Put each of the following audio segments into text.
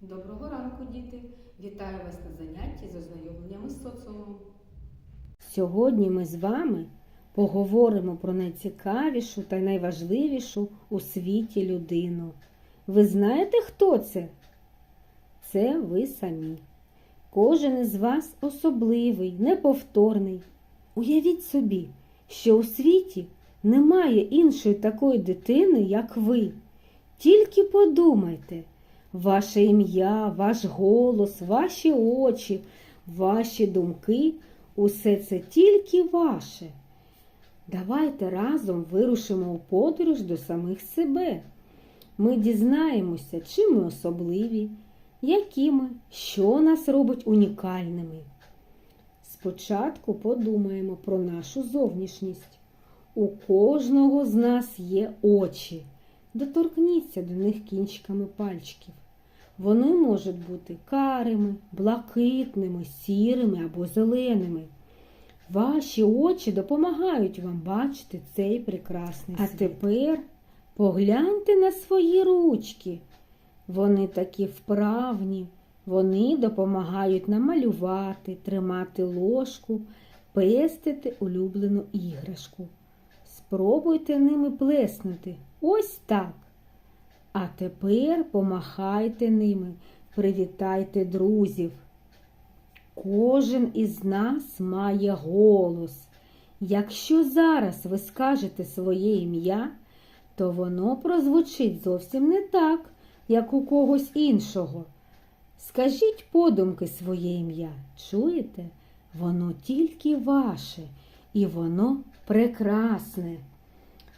Доброго ранку, діти! Вітаю вас на занятті з ознайомленням із соціумом. Сьогодні ми з вами поговоримо про найцікавішу та найважливішу у світі людину. Ви знаєте, хто це? Це ви самі. Кожен із вас особливий, неповторний. Уявіть собі, що у світі немає іншої такої дитини, як ви. Тільки подумайте, ваше ім'я, ваш голос, ваші очі, ваші думки усе це тільки ваше. Давайте разом вирушимо у подорож до самих себе. Ми дізнаємося, чим ми особливі, які ми, що нас робить унікальними. Спочатку подумаємо про нашу зовнішність. У кожного з нас є очі. Доторкніться до них кінчиками пальчиків. Вони можуть бути карими, блакитними, сірими або зеленими. Ваші очі допомагають вам бачити цей прекрасний світ. А тепер погляньте на свої ручки. Вони такі вправні, вони допомагають нам малювати, тримати ложку, пестити улюблену іграшку. Спробуйте ними плеснути. Ось так. А тепер помахайте ними, привітайте друзів. Кожен із нас має голос. Якщо зараз ви скажете своє ім'я, то воно прозвучить зовсім не так, як у когось іншого. Скажіть подумки своє ім'я. Чуєте? Воно тільки ваше, і воно прекрасне.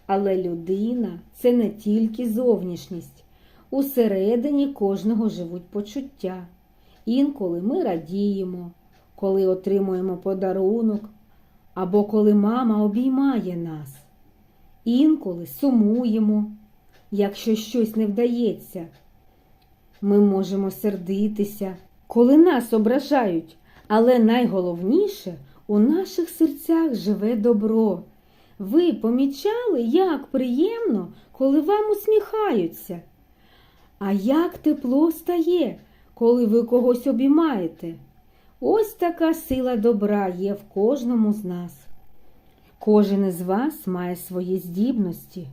Але людина це не тільки зовнішність. Усередині кожного живуть почуття. Інколи ми радіємо, коли отримуємо подарунок, або коли мама обіймає нас. Інколи сумуємо, якщо щось не вдається. Ми можемо сердитися, коли нас ображають, але найголовніше у наших серцях живе добро. Ви помічали, як приємно, коли вам усміхаються? А як тепло стає, коли ви когось обіймаєте? Ось така сила добра є в кожному з нас. Кожен із вас має свої здібності.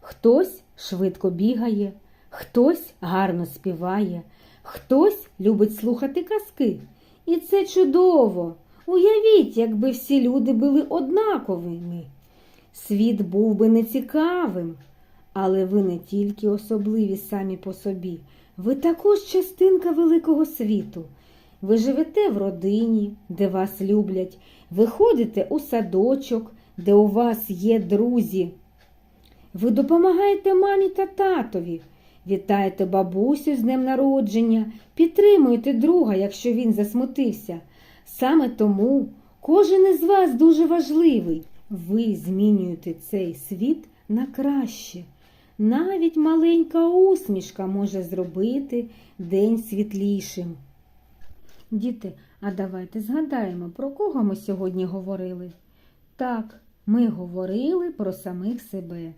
Хтось швидко бігає, хтось гарно співає, хтось любить слухати казки. І це чудово. Уявіть, якби всі люди були однаковими. Світ був би нецікавим, але ви не тільки особливі самі по собі, ви також частинка великого світу. Ви живете в родині, де вас люблять, ви ходите у садочок, де у вас є друзі. Ви допомагаєте мамі та татові, вітаєте бабусю з днем народження, підтримуєте друга, якщо він засмутився. Саме тому кожен із вас дуже важливий. Ви змінюєте цей світ на краще. Навіть маленька усмішка може зробити день світлішим. Діти, а давайте згадаємо, про кого ми сьогодні говорили. Так, ми говорили про самих себе.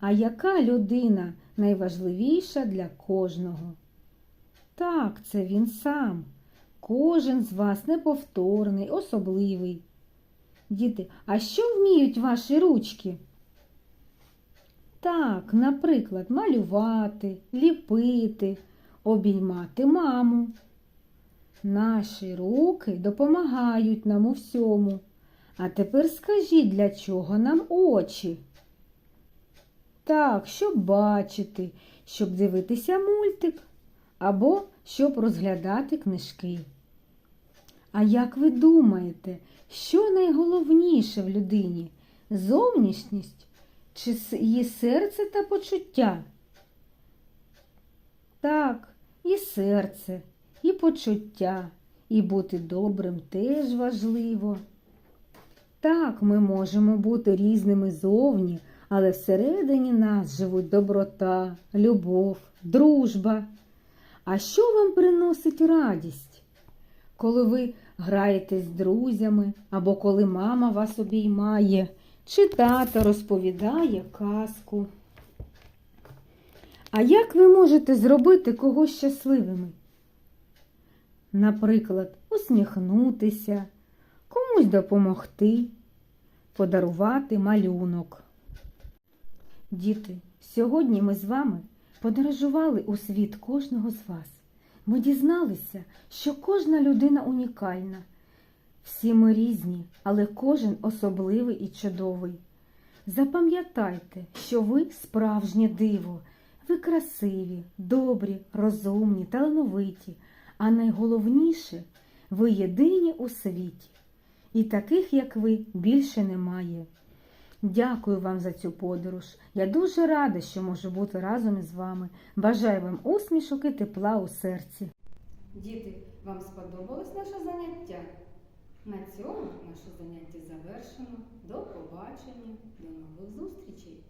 А яка людина найважливіша для кожного? Так, це він сам. Кожен з вас неповторний, особливий. Діти, а що вміють ваші ручки? Так, наприклад, малювати, ліпити, обіймати маму. Наші руки допомагають нам у всьому. А тепер скажіть, для чого нам очі? Так, щоб бачити, щоб дивитися мультик або щоб розглядати книжки. А як ви думаєте, що найголовніше в людині? Зовнішність чи її серце та почуття? Так, і серце, і почуття, і бути добрим теж важливо. Так, ми можемо бути різними зовні, але всередині нас живуть доброта, любов, дружба. А що вам приносить радість? Коли ви граєте з друзями, або коли мама вас обіймає, чи тато розповідає казку. А як ви можете зробити когось щасливими? Наприклад, усміхнутися, комусь допомогти, подарувати малюнок. Діти, сьогодні ми з вами подорожували у світ кожного з вас. Ми дізналися, що кожна людина унікальна. Всі ми різні, але кожен особливий і чудовий. Запам'ятайте, що ви справжнє диво, ви красиві, добрі, розумні, талановиті, а найголовніше ви єдині у світі. І таких, як ви, більше немає. Дякую вам за цю подорож. Я дуже рада, що можу бути разом із вами. Бажаю вам усмішок і тепла у серці. Діти, вам сподобалось наше заняття? На цьому наше заняття завершено. До побачення, до нових зустрічей!